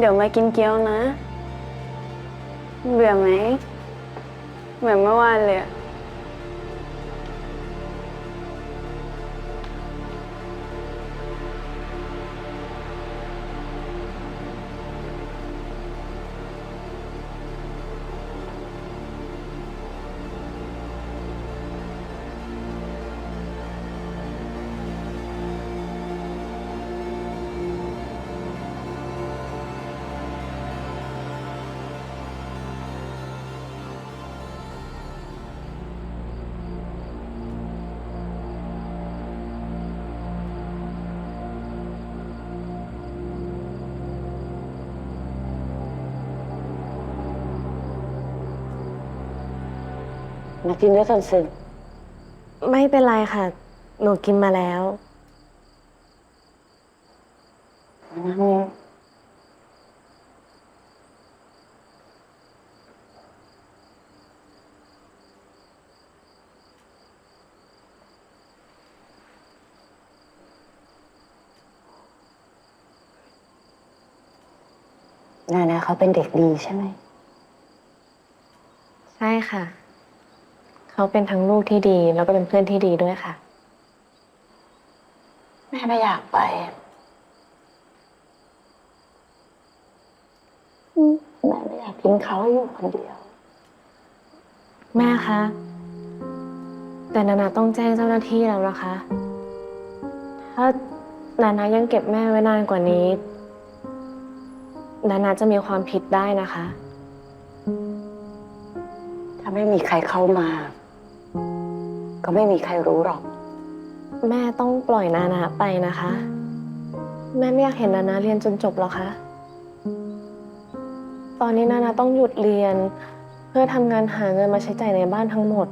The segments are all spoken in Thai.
เดี๋ยวมากินเกี๊ยวนะ เบื่อไหม เหมือนเมื่อวานเลยอะ มากินด้วยกันสิไม่เป็นไรค่ะ หนูกินมาแล้ว นานาเขาเป็นเด็กดีใช่ไหม ใช่ค่ะ เขาเป็นทั้งลูกที่ดี แล้วก็เป็นเพื่อนที่ดีด้วยค่ะ แม่ไม่อยากไปอืมแม่ไม่อยากทิ้งเขาให้อยู่คนเดียว แม่คะ แต่นานาต้องแจ้งเจ้าหน้าที่แล้วนะคะ ถ้านานายังเก็บแม่ไว้นานกว่านี้ นานาจะมีความผิดได้นะคะ ถ้าไม่มีใครเข้ามา ก็ไม่มีใครรู้หรอก แม่ต้องปล่อยนานาไปนะคะ แม่ไม่อยากเห็นนานาเรียนจนจบหรอกคะ ตอนนี้นานาต้องหยุดเรียน เพื่อทำงานหาเงินมาใช้จ่ายในบ้านทั้งหมด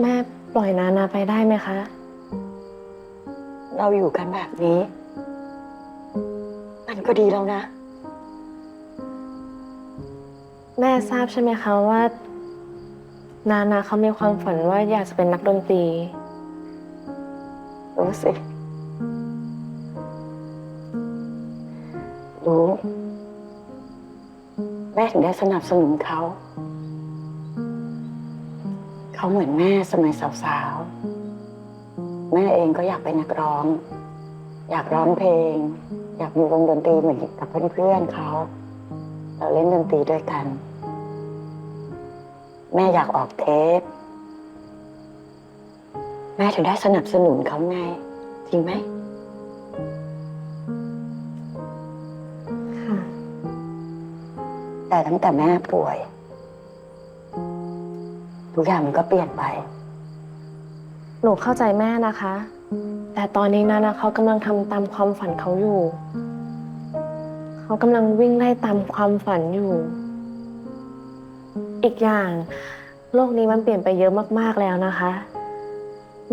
แม่ปล่อยนานาไปได้ไหมคะ เราอยู่กันแบบนี้ มันก็ดีแล้วนะ แม่ทราบใช่ไหมคะว่า นานาเขามีความฝันว่าอยากจะเป็นนักดนตรีรู้สิรู้แม่ถึงได้สนับสนุนเขา เขาเหมือนแม่สมัยสาวๆ แม่เองก็อยากเป็นนักร้อง อยากร้องเพลง อยากมีวงดนตรีเหมือนกับเพื่อนๆเขา เราเล่นดนตรีด้วยกัน แม่อยากออกเทป แม่ถึงได้สนับสนุนเขาไง จริงไหมค่ะแต่ตั้งแต่แม่ป่วย ทุกอย่างมันก็เปลี่ยนไป หนูเข้าใจแม่นะคะ แต่ตอนนี้นานาเขากำลังทำตามความฝันเขาอยู่ เขากำลังวิ่งไล่ตามความฝันอยู่ อีกอย่าง โลกนี้มันเปลี่ยนไปเยอะมากๆแล้วนะคะ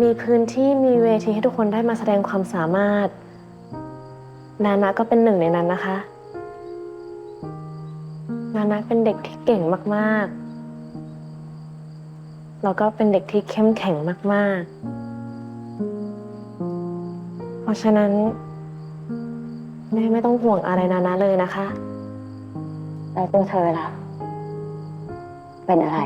มีพื้นที่มีเวทีให้ทุกคนได้มาแสดงความสามารถ นานาก็เป็นหนึ่งในนั้นนะคะ นานาเป็นเด็กที่เก่งมากๆ แล้วก็เป็นเด็กที่เข้มแข็งมาก ๆ เพราะฉะนั้นแม่ไม่ต้องห่วงอะไรนานาเลยนะคะแล้วตัวเธอล่ะ เป็นอะไร